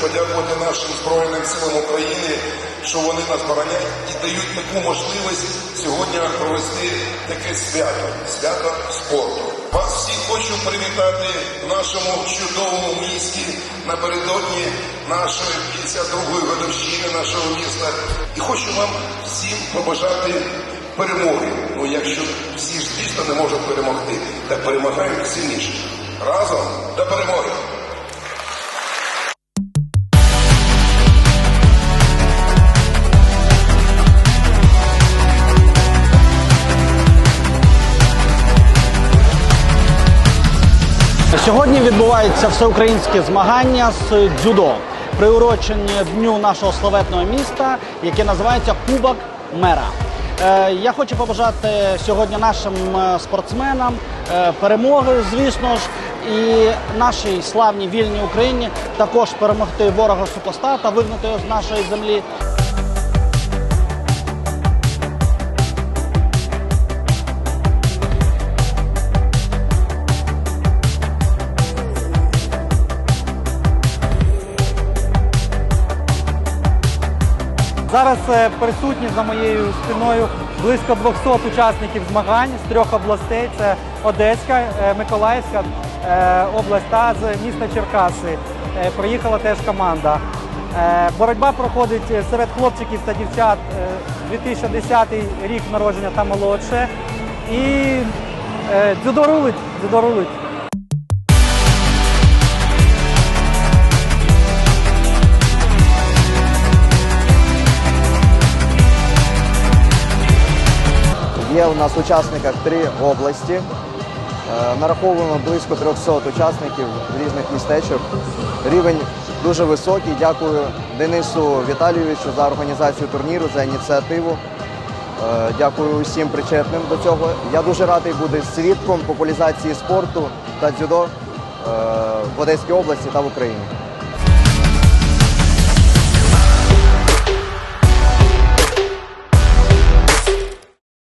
подякувати нашим Збройним силам України, що вони нас боронять і дають таку можливість сьогодні провести таке свято свято спорту. Вас всіх хочу привітати в нашому чудовому місті напередодні нашої 52-ї годовщини нашого міста. І хочу вам всім побажати перемоги. Ну, якщо всі ж дійсно не можуть перемогти, так перемагаємо сильніше. Разом до перемоги! Сьогодні відбуваються всеукраїнські змагання з дзюдо, приурочені дню нашого славетного міста, яке називається Кубок Мера. Е, Я хочу побажати сьогодні нашим е, спортсменам е, перемоги, звісно ж, і нашій славній вільній Україні також перемогти ворога супостата, вигнати його з нашої землі. Зараз е, присутні за моєю спиною близько 200 учасників змагань з трьох областей: це Одеська, е, Миколаївська е, область та з міста Черкаси. Приїхала теж команда. Боротьба проходить серед хлопчиків та дівчат е, 2010 рік народження та молодше. І е, дзюдо рулить, дзюдо рулить. Є у нас в учасниках три області. Е, Нараховуємо близько 300 учасників різних містечок. Рівень дуже високий. Дякую Денису Віталійовичу за організацію турніру, за ініціативу. Е, Дякую усім причетним до цього. Я дуже радий бути свідком популяризації спорту та дзюдо е, в Одеській області та в Україні.